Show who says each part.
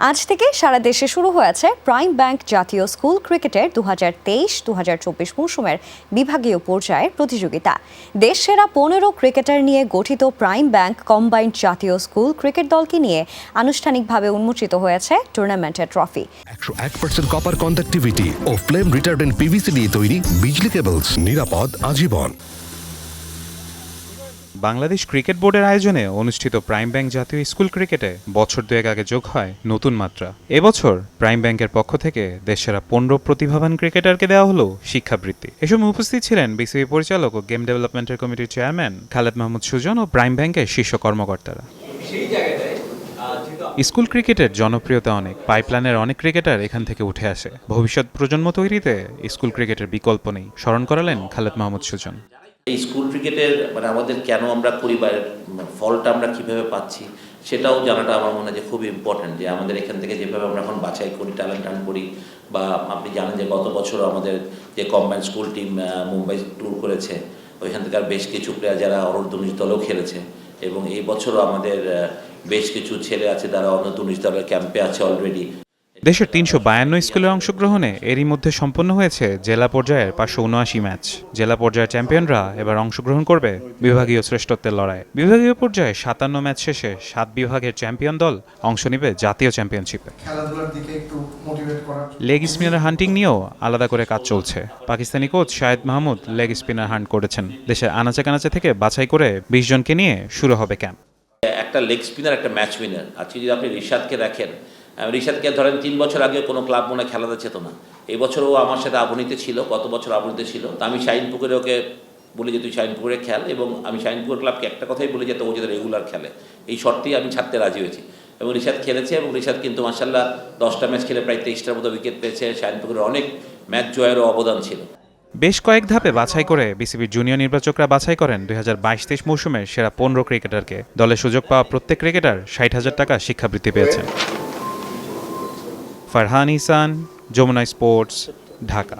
Speaker 1: আজ থেকে সারা দেশে শুরু হয়েছে প্রাইম ব্যাংক জাতীয় স্কুল ক্রিকেটের দু হাজার তেইশ দু হাজার চব্বিশ মৌসুমের বিভাগীয় পর্যায়ের প্রতিযোগিতা। দেশ সেরা পনেরো ক্রিকেটার নিয়ে গঠিত প্রাইম ব্যাংক কম্বাইন্ড জাতীয় স্কুল ক্রিকেট দলকে নিয়ে আনুষ্ঠানিকভাবে উন্মোচিত হয়েছে টুর্নামেন্টের ট্রফি।
Speaker 2: একশো এক পার্সেন্ট কপার কন্ডাক্টিভিটি ও ফ্লেম রিটার্ডেন্ট পিভিসি দিয়ে তৈরি, বিজলি কেবলস নিরাপদ, আজীবন।
Speaker 3: বাংলাদেশ ক্রিকেট বোর্ডের আয়োজনে অনুষ্ঠিত প্রাইম ব্যাংক জাতীয় স্কুল ক্রিকেটে বছর দুয়েক আগে যোগ হয় নতুন মাত্রা। এবছর প্রাইম ব্যাংকের পক্ষ থেকে দেশেরা পনেরো প্রতিভাবান ক্রিকেটারকে দেওয়া হলো শিক্ষাবৃত্তি। এ সময় উপস্থিত ছিলেন বিসিবি পরিচালক ও গেম ডেভেলপমেন্টের কমিটির চেয়ারম্যান খালেদ মাহমুদ সুজন ও প্রাইম ব্যাংকের শীর্ষ কর্মকর্তারা। স্কুল ক্রিকেটের জনপ্রিয়তা অনেক, পাইপলাইনের অনেক ক্রিকেটার এখান থেকে উঠে আসে। ভবিষ্যৎ প্রজন্ম তৈরিতে স্কুল ক্রিকেটের বিকল্প নেই, স্মরণ করালেন খালেদ মাহমুদ সুজন।
Speaker 4: এই স্কুল ক্রিকেটের মানে আমাদের কেন আমরা পরিবারের ফলটা আমরা কীভাবে পাচ্ছি, সেটাও জানাটা আমার মনে হয় যে খুব ইম্পর্টেন্ট যে আমাদের এখান থেকে যেভাবে আমরা এখন বাছাই করি ট্যালেন্ট হান্ট করি, বা আপনি জানেন যে গত বছর আমাদের যে combined school team Mumbai tour করেছে, ওইখান থেকে আর বেশ কিছু প্লেয়ার যারা অনূর্ধ্ব উনিশ দলেও খেলেছে, এবং এই বছরও আমাদের বেশ কিছু ছেলে আছে, তারা অনূর্ধ্ব উনিশ দলের ক্যাম্পে আছে অলরেডি
Speaker 3: দেশের তিনশো বায়ান্ন স্কুলের অংশগ্রহণে এরই মধ্যে সম্পন্ন হয়েছে জেলা পর্যায়ের পাঁচশো উনআশি ম্যাচ। জেলা পর্যায়ের চ্যাম্পিয়নরা এবার অংশগ্রহণ করবে বিভাগীয় শ্রেষ্ঠত্বের লড়াই বিভাগীয় পর্যায়ে সাতান্ন ম্যাচ শেষে সাত বিভাগের চ্যাম্পিয়ন দল অংশ নেবে জাতীয় চ্যাম্পিয়নশিপে।
Speaker 5: খেলাধুলার দিকে একটু মোটিভেট করার
Speaker 3: লেগ স্পিনার হান্টিং নিয়েও আলাদা করে কাজ চলছে। Pakistani coach Shahed Mahmud leg spinner hunt করেছেন। দেশের আনাচে কানাচে থেকে বাছাই করে বিশ জনকে নিয়ে শুরু হবে ক্যাম্প
Speaker 4: একটা লেগ স্পিনার একটা ম্যাচ উইনার আজকে যদি আপনি রিশাদকে দেখেন আহ, রিশাদকে ধরেন তিন বছর আগে কোনো ক্লাব মনে খেলাতে চেত না। এই বছরও আমার সাথে আবনীতে ছিল গত বছর আবনীতে ছিল। তো আমি শাহিন পুকুরে ওকে বলি যে, তুই শাহিন পুকুরে খেল এবং আমি শাহিন পুকুর ক্লাবকে একটা কথাই বলি যাতে ও যাতে রেগুলার খেলে। এই শর্তেই আমি ছাড়তে রাজি হয়েছি। এবং রিশাদ খেলেছে এবং রিশাদ কিন্তু মার্শাল্লাহ দশটা ম্যাচ খেলে প্রায় তেইশটার মতো উইকেট পেয়েছে। শাহিন পুকুরের অনেক ম্যাচ জয়েরও অবদান ছিল।
Speaker 3: বেশ কয়েক ধাপে বাছাই করে বিসিবির জুনিয়র নির্বাচকরা বাছাই করেন দুই হাজার বাইশ তেইশ মৌসুমের সেরা পনেরো ক্রিকেটারকে দলে সুযোগ পাওয়া প্রত্যেক ক্রিকেটার ষাট হাজার টাকা শিক্ষাবৃত্তি পেয়েছেন। फरहानी ईसान जमुना स्पोर्ट्स ढाका